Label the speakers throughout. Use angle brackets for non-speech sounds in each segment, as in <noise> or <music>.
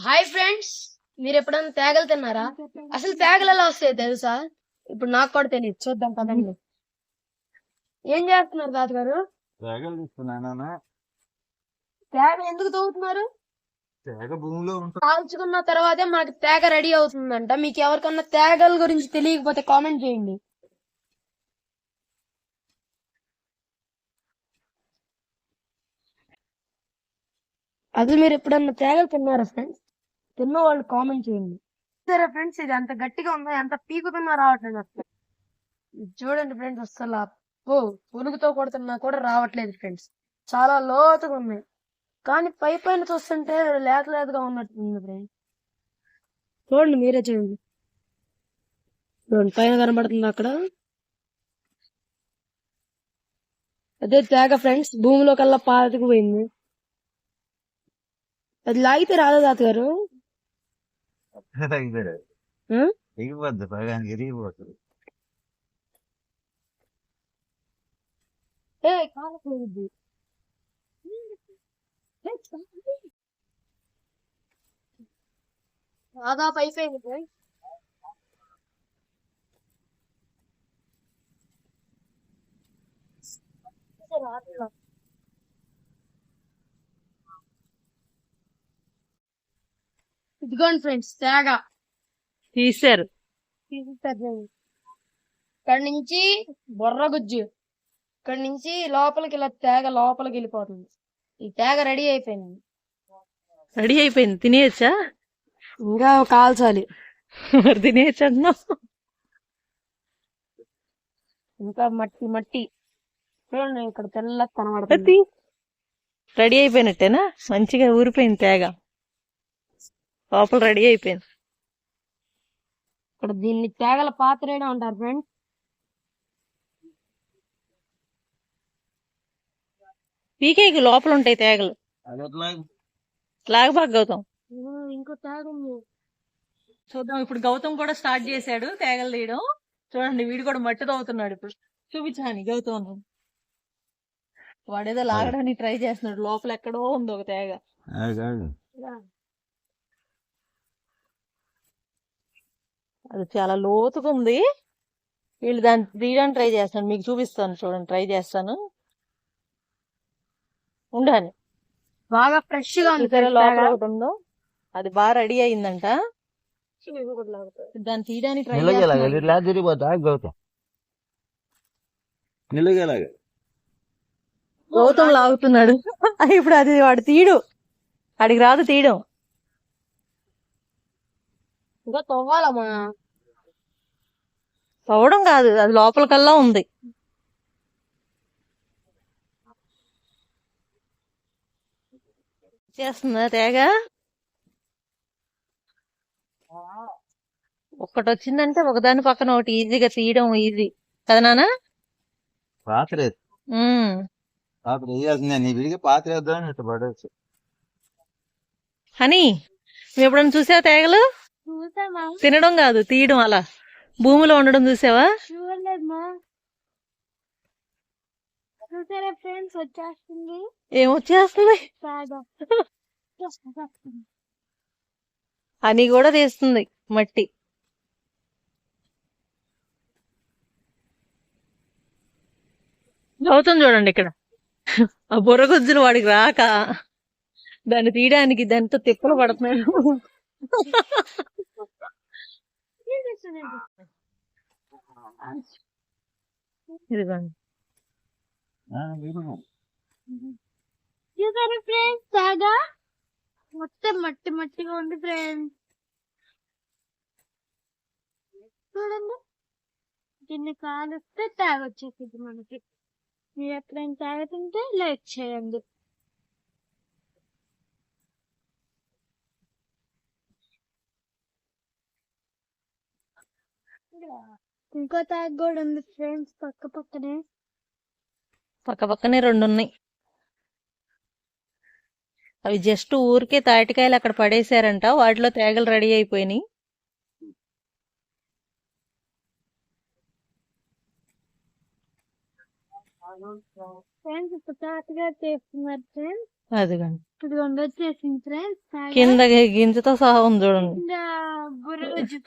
Speaker 1: Hi friends మీరు ఎప్పుడైనా తేగలు తిన్నారా? అసలు తేగలు ఎలా వస్తాయి తెలుసా? ఇప్పుడు నాకు కూడా తెలియదు. చూద్దాం కదండి ఏం చేస్తున్నారు తాతగారు?
Speaker 2: తేగలు
Speaker 1: తేగ ఎందుకు తవ్వుతున్నారు?
Speaker 2: తేగ భూమిలో
Speaker 1: కాల్చుకున్న తర్వాతే మనకి తేగ రెడీ అవుతుందంట. మీకు ఎవరికన్నా తేగల గురించి తెలియకపోతే కామెంట్ చేయండి. అసలు మీరు ఎప్పుడన్నా తేగలు తిన్నారా ఫ్రెండ్స్? తిన్న వాళ్ళు కామెంట్ చేయండి. సరే ఫ్రెండ్స్ ఇది అంత గట్టిగా ఉందో ఎంత పీకుతున్నా రావట్లేదు అసలు చూడండి ఫ్రెండ్స్ అసలు ఓ పులుగుతో కొడుతున్నా కూడా రావట్లేదు ఫ్రెండ్స్. చాలా లోతుగా ఉన్నాయి కానీ పై పైన చూస్తుంటే లేత లేతగా ఉన్నట్టుంది ఫ్రెండ్స్. చూడండి మీరే చూడండి చూడండి పైన కనబడుతుంది అక్కడ. అదే తేగ ఫ్రెండ్స్ భూమిలో కల్లా పాతకు పోయింది. అది లాగితే రాదా తాతగారు?
Speaker 2: ఎగిపోద్ది పగానికి ఎరిగిపోతుంది
Speaker 1: ఏ కాలపోయింది దాదాపు అయిపోయింది ఫ్రెండ్స్ ఇదిగోండి ఫ్రెండ్స్ తేగ.
Speaker 3: తీశారు.
Speaker 1: ఇక్కడ నుంచి బొర్ర గుజ్జు. ఇక్కడ నుంచి లోపలికి ఇలా తేగ లోపలికి వెళ్ళిపోతుంది. ఈ తేగ రెడీ అయిపోయింది.
Speaker 3: రెడీ అయిపోయింది. తినేయచ్చా?
Speaker 1: ఇంకా కాల్చాలి
Speaker 3: మరి తినేయచ్చు అంటున్నావు
Speaker 1: ఇంకా మట్టి మట్టి. చూడండి ఇక్కడ తెల్ల కనబడుతుంది.
Speaker 3: రెడీ అయిపోయినట్టేనా? మంచిగా ఊరిపోయింది తేగ. లోపల రెడీ అయిపోయింది.
Speaker 1: ఇక్కడ దీన్ని తేగల పాత్రేనే అంటారు ఫ్రెండ్స్
Speaker 3: పీకేకి లోపల ఉంటాయి తేగలు. లాగబాగ్ గౌతమ్.
Speaker 1: ఇంకో తేగ ఉంది.
Speaker 3: చూద్దాం ఇప్పుడు గౌతమ్ కూడా స్టార్ట్ చేశాడు తేగలు తీయడం. చూడండి వీడు కూడా మట్టి తవ్వుతున్నాడు ఇప్పుడు. చూపించాని గౌతమ్. వాడేదో లాగడానికి ట్రై చేస్తున్నాడు. లోపల ఎక్కడో ఉంది ఒక తేగ. అది చాలా లోతుగా ఉంది. వీళ్ళు దాన్ని తీయడానికి ట్రై చేస్తాను. మీకు చూపిస్తాను చూడండి ట్రై చేస్తాను. ఉండాలి
Speaker 1: బాగా ఫ్రెష్గా ఉంది
Speaker 3: లోపల. ఒకటి ఉందో? అది బాగా రెడీ అయిందంట. దాన్ని తీయడానికి ట్రై
Speaker 2: తిరిగిపోతా గౌతమ్. నిలగేలాగా.
Speaker 3: గౌతమ్ లాగుతున్నాడు. <laughs> ఇప్పుడు అది వాడు తీయడు. వాడికి రాదు తీయడం.
Speaker 1: ఇంకా తవ్వాలమ్మా.
Speaker 3: తవ్వడం కాదు అది లోపలికల్లా ఉంది. చేస్తుందా తేగ. ఒక్కటి వచ్చిందంటే ఒకదాని పక్కన ఒకటి ఈజీగా తీయడం ఈజీ. కదా నాన్న?
Speaker 2: పాత్ర. పాత్ర వేయాల్సిందే నీ విడిగా పాత్ర వేద్దామని ఇట్లా పడవచ్చు
Speaker 3: హనీ నువ్వు ఎప్పుడైనా చూసావా తేగలు?
Speaker 1: చూసామా?
Speaker 3: తినడం కాదు తీయడం అలా. భూమిలో ఉండడం చూసావా?
Speaker 1: ఫ్రెండ్స్ వచ్చేస్తుంది.
Speaker 3: ఏమొచ్చేస్తుంది అని కూడా తీస్తుంది మట్టి. గౌతమ్ చూడండి ఇక్కడ. ఆ బుర్రగుజ్జులు వాడికి రాక దాన్ని తీయడానికి దానితో తిప్పలు పడుతున్నాడు ఇదిగోండి.
Speaker 1: చూసారా ఫ్రెండ్స్ తేగ మొత్తం మట్టి మట్టిగా ఉంది ఫ్రెండ్స్ చూడండి. దీన్ని కాలుస్తే తేగ వచ్చేసింది మనకి. మీరు ఎప్పుడైనా తేగ తింటే లైక్ చేయండి. ఇంకో తేగ కూడా ఉంది ఫ్రెండ్స్ పక్క పక్కనే.
Speaker 3: పక్క పక్కనే రెండు ఉన్నాయి అవి జస్ట్ ఊరికే తాటికాయలు అక్కడ పడేశారంట వాటిలో తేగలు రెడీ అయిపోయినాయి.
Speaker 1: ఫ్రెండ్స్ ఇప్పుడు తాతగారు చేస్తున్నారు ఫ్రెండ్స్
Speaker 4: అదిగోండి.
Speaker 5: ఇదిగోండి వచ్చేసింది ఫ్రెండ్స్
Speaker 4: కింద గింజతో సహా ఉంది చూడండి.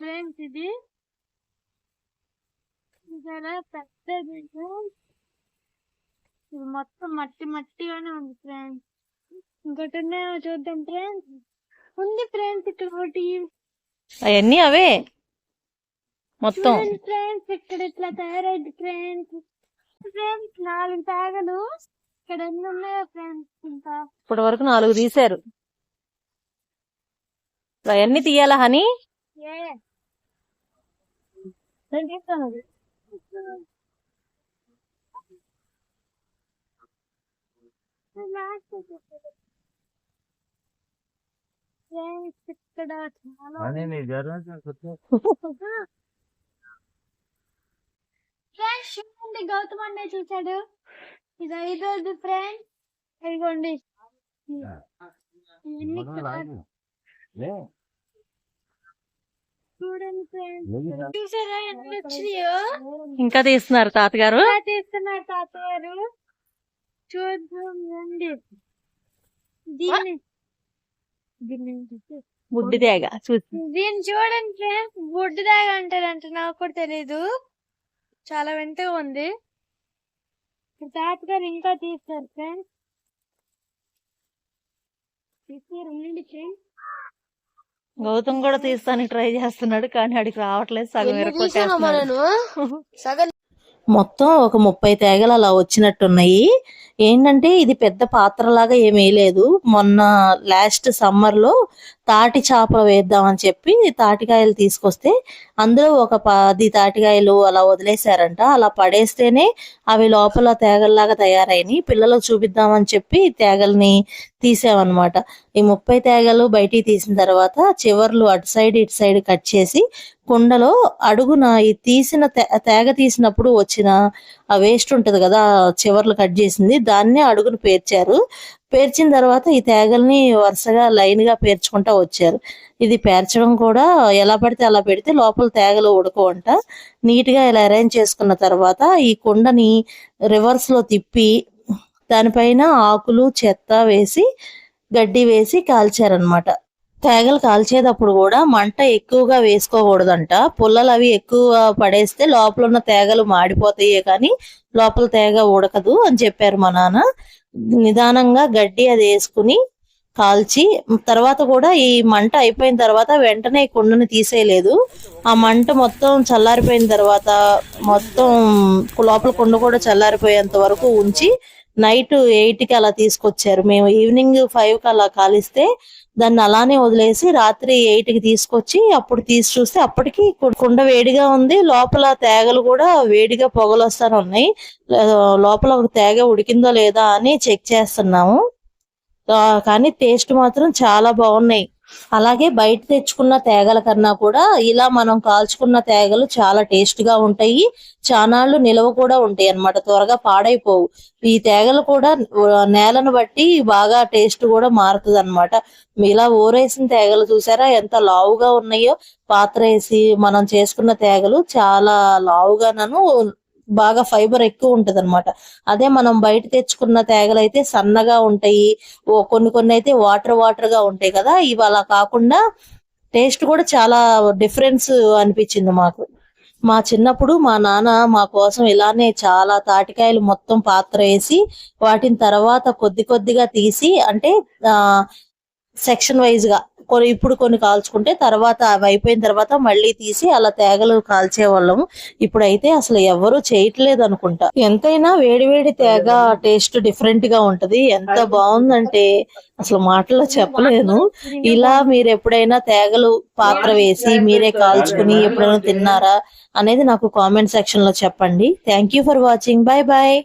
Speaker 5: ఫ్రెండ్స్ ఇది. చాలా పెద్దది. ఇది మొత్తం మట్టి మట్టిగానే ఉంది ఫ్రెండ్స్ ఇంకోటి ఉన్నాయో చూద్దాం ఫ్రెండ్స్ ఉంది ఫ్రెండ్స్ ఇక్కడ ఒకటి
Speaker 4: అవన్నీ అవే. మొత్తం.
Speaker 5: ఫ్రెండ్స్ ఇక్కడ ఇట్లా తయారైంది ఫ్రెండ్స్ ఫ్రెండ్స్ నాలుగు తాగలు. ఇక్కడ ఎన్ని ఉన్నాయో ఫ్రెండ్స్ ఇంకా?
Speaker 4: ఇప్పటి వరకు నాలుగు తీశారు. అవన్నీ తీయాలా హనీ?
Speaker 5: ఏ. ఫ్రెండ్స్ చూడండి గౌతమ్ అన్నయ్య చూసాడు ఇది ఐదోది ఫ్రెండ్స్ ఇదిగోండి ఇవన్నీ
Speaker 2: మనం
Speaker 5: ఇక్కడ
Speaker 2: రాదు. లే.
Speaker 5: చూడండి ఫ్రెండ్స్. చూసారా ఎన్ని వచ్చినాయో?
Speaker 4: ఇంకా తీస్తున్నారు తాతగారు?
Speaker 5: తీస్తున్నారు తాతగారు. చూద్దాం రండి దీన్ని
Speaker 4: బుడ్డి తేగ చూసి.
Speaker 5: దీన్ని చూడండి ఫ్రెండ్స్. గుడ్డు దాగా అంటారంట. నాకు కూడా తెలీదు. చాలా వింతగా ఉంది. తాతగారు ఇంకా తీస్తారు ఫ్రెండ్స్. తీస్తారు ఉండండి ఫ్రెండ్స్.
Speaker 4: గౌతమ్ కూడా తీస్తానికి ట్రై చేస్తున్నాడు కానీ అడిగి రావట్లేదు. సగం మొత్తం ఒక ముప్పై తేగలు అలా వచ్చినట్టున్నాయి. ఏంటంటే ఇది పెద్ద పాత్రలాగా ఏమీ లేదు. మొన్న లాస్ట్ సమ్మర్లో తాటి చేపలు వేద్దామని చెప్పి తాటికాయలు తీసుకొస్తే అందులో ఒక పది తాటికాయలు అలా వదిలేశారంట. అలా పడేస్తేనే అవి లోపల తేగల్లాగా తయారైనవి పిల్లలకు చూపిద్దామని చెప్పి తేగల్ని తీసామన్నమాట. ఈ ముప్పై తేగలు బయటికి తీసిన తర్వాత చివర్లు అటు సైడ్ ఇటు సైడ్ కట్ చేసి కుండలో అడుగున ఈ తీసిన తేగ తీసినప్పుడు వచ్చిన ఆ వేస్ట్ ఉంటుంది కదా చివర్లు కట్ చేసింది దాన్నే అడుగును పేర్చారు. పేర్చిన తర్వాత ఈ తేగల్ని వరుసగా లైన్గా పేర్చుకుంటా వచ్చారు. ఇది పేర్చడం కూడా ఎలా పడితే అలా పెడితే లోపల తేగలు ఉడకవంట. నీట్గా ఇలా అరేంజ్ చేసుకున్న తర్వాత ఈ కుండని రివర్స్లో తిప్పి దానిపైన ఆకులు చెత్త వేసి గడ్డి వేసి కాల్చారనమాట తేగలు కాల్చేటప్పుడు కూడా మంట ఎక్కువగా వేసుకోకూడదంట. పుల్లలు అవి ఎక్కువ పడేస్తే లోపల ఉన్న తేగలు మాడిపోతాయే కానీ లోపల తేగ ఉడకదు అని చెప్పారు మా నాన్న. నిదానంగా గడ్డి అది వేసుకుని కాల్చి తర్వాత కూడా ఈ మంట అయిపోయిన తర్వాత వెంటనే కుండని తీసేయలేదు. ఆ మంట మొత్తం చల్లారిపోయిన తర్వాత మొత్తం లోపల కుండ కూడా చల్లారిపోయేంత వరకు ఉంచి నైట్ ఎయిట్కి అలా తీసుకొచ్చారు. మేము ఈవినింగ్ ఫైవ్కి అలా కాలిస్తే దాన్ని అలానే వదిలేసి రాత్రి ఎయిట్కి తీసుకొచ్చి అప్పుడు తీసి చూస్తే అప్పటికి కుండ వేడిగా ఉంది. లోపల తేగలు కూడా వేడిగా పొగలు వస్తానే ఉన్నాయి. లోపల ఒక తేగ ఉడికిందో లేదా అని చెక్ చేస్తున్నాము. కానీ టేస్ట్ మాత్రం చాలా బాగున్నాయి. అలాగే బయట తెచ్చుకున్న తేగల కన్నా కూడా ఇలా మనం కాల్చుకున్న తేగలు చాలా టేస్ట్గా ఉంటాయి. చానాళ్ళు నిలవ కూడా ఉంటాయి అన్నమాట. త్వరగా పాడైపోవు. ఈ తేగలు కూడా నేలను బట్టి బాగా టేస్ట్ కూడా మారుతుంది అనమాట ఇలా ఊరేసిన తేగలు చూసారా? ఎంత లావుగా ఉన్నాయో. పాత్ర వేసి మనం చేసుకున్న తేగలు చాలా లావుగానను బాగా ఫైబర్ ఎక్కువ ఉంటది అనమాట అదే మనం బయట తెచ్చుకున్న తేగలు అయితే సన్నగా ఉంటాయి. ఓ కొన్ని కొన్ని అయితే వాటర్ వాటర్గా ఉంటాయి కదా. ఇవి అలా కాకుండా టేస్ట్ కూడా చాలా డిఫరెన్స్ అనిపించింది మాకు. మా చిన్నప్పుడు మా నాన్న మా కోసం ఇలానే చాలా తాటికాయలు మొత్తం పాత్ర వేసి వాటిని తర్వాత కొద్ది కొద్దిగా తీసి అంటే ఆ సెక్షన్ వైజ్గా కొన్ని ఇప్పుడు కొన్ని కాల్చుకుంటే తర్వాత అవి అయిపోయిన తర్వాత మళ్ళీ తీసి అలా తేగలు కాల్చేవాళ్ళం ఇప్పుడైతే అసలు ఎవరు చేయట్లేదు అనుకుంటా. ఎంతైనా వేడి వేడి తేగ టేస్ట్ డిఫరెంట్గా ఉంటది. ఎంత బాగుందంటే అసలు మాటల్లో చెప్పలేను. ఇలా మీరు ఎప్పుడైనా తేగలు పాత్ర వేసి మీరే కాల్చుకుని ఎప్పుడైనా తిన్నారా అనేది నాకు కామెంట్ సెక్షన్లో చెప్పండి. Thank you for watching bye bye